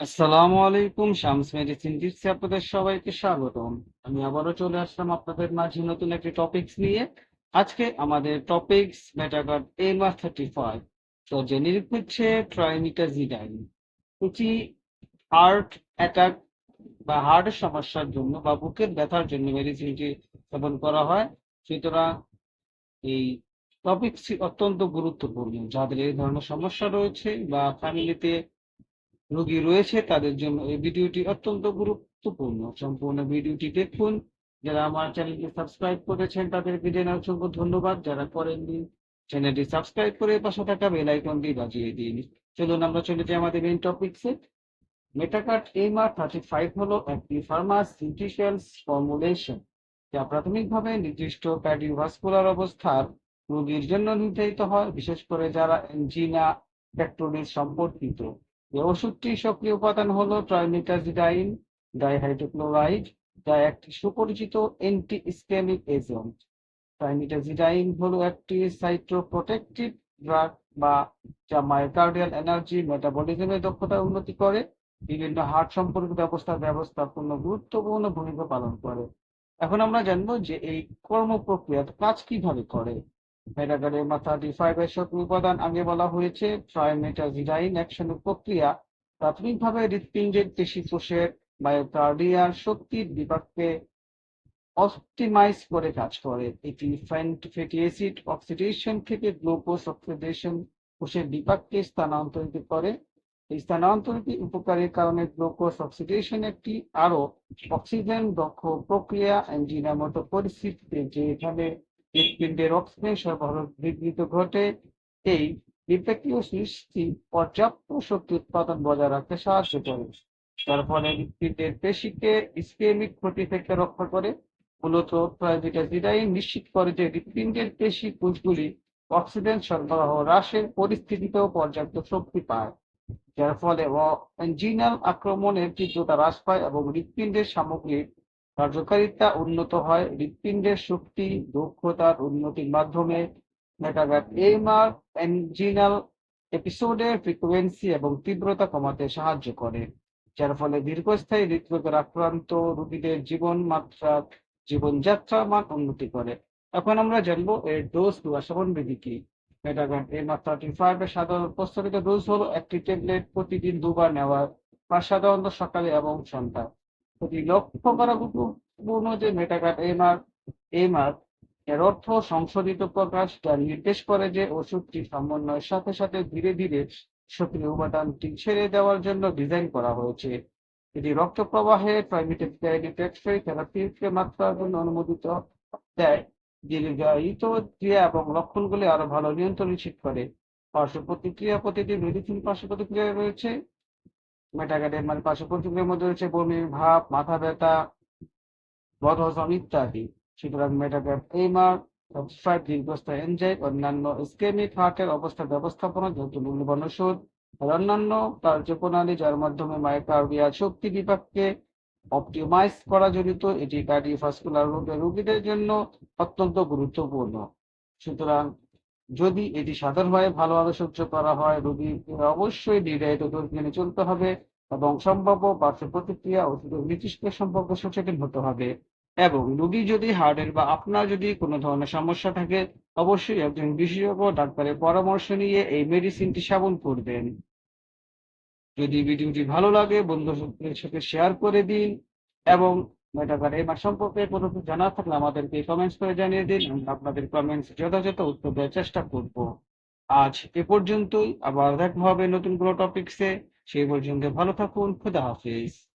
আসসালামু আলাইকুম, শামস মেডিসিন টিপসে আপনাদের সবাইকে স্বাগতম। আমি আবারও চলে আসলাম আপনাদের মাঝে নতুন একটি টপিকস নিয়ে। আজকে আমাদের topics Metagard MR thirty five তো জেনে হচ্ছে ট্রাইমিটাজিডাইন এটি হার্ট অ্যাটাক বা হার্টের সমস্যার জন্য বা বুকের ব্যথার জন্য মেডিসিনটি সেবন করা হয়। সুতরাং এই টপিকসটি অত্যন্ত গুরুত্বপূর্ণ। যাদের এই ধরনের সমস্যা রয়েছে বা ফ্যামিলিতে রোগী রয়েছে, তাদের জন্য এই ভিডিওটি অত্যন্ত গুরুত্বপূর্ণ। সম্পূর্ণ ভিডিওটি দেখুন। যারা আমার চ্যানেলটি সাবস্ক্রাইব করেছেন তাদেরকে জানাই অসংখ্য ধন্যবাদ। যারা করেননি, চ্যানেলটি সাবস্ক্রাইব করে পাশে থাকা বেল আইকনটি বাজিয়ে দিন। চলুন আমরা চলে যাই আমাদের মেইন টপিকসে মেটাকাট এমআর থার্টি ফাইভ হলো একটি ফার্মাসিউটিক্যালস ফর্মুলেশন যা প্রাথমিকভাবে নির্দিষ্ট কার্ডিওভাস্কুলার অবস্থার রোগীর জন্য নির্ধারিত হয়, বিশেষ করে যারা এনজিনা পেক্টোরিস সম্পর্কিত। এই ওষুধটির সক্রিয় উপাদান হলো ট্রাইমিটাজিডাইন, ডাইহাইড্রোক্লোরাইড, যা একটি সুপরিচিত অ্যান্টি ইসকেমিক এজেন্ট ট্রাইমিটাজিডাইন হলো একটি সাইটোপ্রোটেকটিভ ড্রাগ বা যা মায়োকার্ডিয়াল এনার্জি মেটাবলিজমের দক্ষতা উন্নতি করে, বিভিন্ন হার্ট সম্পর্কিত ব্যবস্থার ব্যবস্থাপূর্ণ গুরুত্বপূর্ণ ভূমিকা পালন করে। এখন আমরা জানব যে এই কর্ম প্রক্রিয়া কাজ কীভাবে করে। মেটাগারের মাথা ডিফাইভের সক্রিয় উপাদান আগে বলা হয়েছে। ট্রাইমেটাজিডাইন অ্যাকশন প্রক্রিয়া, প্রাথমিকভাবে হৃৎপিণ্ডের পেশি কোষের মায়োকার্ডিয়ার শক্তির বিপাককে অপটিমাইজ করে কাজ করে। এটি ফ্যান্ট ফ্যাটি অ্যাসিড অক্সিডেশন থেকে গ্লুকোজ অক্সিডেশন কোষের বিপাককে স্থানান্তরিত করে। এই স্থানান্তরিত উপকারের কারণে গ্লুকোজ অক্সিডেশন একটি আরও অক্সিজেন দক্ষ প্রক্রিয়া এঞ্জিনের মতো পরিস্থিতিতে যেখানে হৃৎপিণ্ডের অক্সিজেন সরবরাহ বিঘ্নিত ঘটে। এই বিপাকীয় সৃষ্টি পর্যাপ্ত শক্তি উৎপাদন বজায় রাখতে সাহায্য করে। যার ফলে হৃৎপিণ্ডের পেশিকে ইসকেমিক ক্ষতি থেকে রক্ষা করে। মূলত প্রাইভিটাজিডাইন নিশ্চিত করে যে হৃৎপিণ্ডের পেশি কোষগুলি অক্সিজেন সরবরাহ হ্রাসের পরিস্থিতিতেও পর্যাপ্ত শক্তি পায়, যার ফলে এঞ্জিনাল আক্রমণের তীব্রতা হ্রাস পায় এবং হৃৎপিণ্ডের সামগ্রিক কার্যকারিতা উন্নত হয়, হৃৎপিণ্ডের শক্তি, দক্ষতার উন্নতির মাধ্যমে। এমআর এনজিনাল এপিসোডের ফ্রিকোয়েন্সি এবং তীব্রতা কমাতে সাহায্য করে, যার ফলে দীর্ঘস্থায়ী হৃদরোগের আক্রান্ত রোগীদের জীবন মাত্রা জীবনযাত্রার মান উন্নতি করে। এখন আমরা জানব এর ডোজ বা সেবনবিধি কি। মেটাগান এমআর থার্টি ফাইভ এর সাধারণ প্রস্তাবিত ডোজ হলো একটি ট্যাবলেট প্রতিদিন দুবার নেওয়া সাধারণত সকালে এবং সন্ধ্যায়। এটি লক্ষ্য করা গুরুত্বপূর্ণ যে মেটাকাট এমআর এমআর এর অর্থ সংশোধিত প্রকাশ যা নির্দেশ করে যে ওষুধটি সমন্বয়ের সাথে সাথে ধীরে ধীরে সক্রিয় উপাদানটি ছেড়ে দেওয়ার জন্য ডিজাইন করা হয়েছে। এটি রক্ত প্রবাহে প্রাইমেটিক মাত্রার জন্য অনুমোদিত দেয়, দীর্ঘায়িত ক্রিয়া এবং লক্ষণগুলি আরও ভালো নিয়ন্ত্রণ নিশ্চিত করে। পার্শ্ব প্রতিক্রিয়া প্রতিটি মেডিসিন পার্শ্ব প্রতিক্রিয়া রয়েছে। মেটাগাডের মানে পার্শ্ব প্রতিক্রিয়ার মধ্যে রয়েছে বমি, ভাব, মাথা ব্যথা, বদহজম ইত্যাদি। সুতরাং মেটাগাড এইমার ফাইভ দীর্ঘস্থায়ী এনজাইম অন্যান্য ইসকেমিক হার্টের অবস্থা ব্যবস্থাপনা যেহেতু মূল্যবান ওষুধ আর অন্যান্য কার্যপ্রণালী, যার মাধ্যমে মায়োকার্ডিয়াল শক্তি বিভাগকে অপটিমাইজ করা জড়িত। এটি কার্ডিওভাস্কুলার রোগের রোগীদের জন্য অত্যন্ত গুরুত্বপূর্ণ। সুতরাং যদি এটি সাধারণভাবে ভালোভাবে সহ্য করা হয় রোগী অবশ্যই নির্ধারিত ডোজ মেনে চলতে হবে এবং সম্ভাব্য পার্শ্ব প্রতিক্রিয়া ওষুধের নির্দিষ্ট সম্পর্কে সচেতন হতে হবে। এবং রোগী যদি হার্টের বা আপনার যদি কোনো ধরনের সমস্যা থাকে, অবশ্যই একজন বিশেষজ্ঞ ডাক্তারের পরামর্শ নিয়ে এই মেডিসিনটি সেবন করবেন। যদি ভিডিওটি ভালো লাগে, বন্ধুদের সাথে শেয়ার করে দিন এবং এমার সম্পর্কে কোনো কিছু জানা থাকলে আমাদেরকে কমেন্টস করে জানিয়ে দিন আপনাদের কমেন্টস যথাযথ উত্তর দেওয়ার চেষ্টা করব। আজ এ পর্যন্তই, আবার দেখা হবে নতুন কোনো টপিকসে সেই পর্যন্ত ভালো থাকুন, খুদা হাফিজ।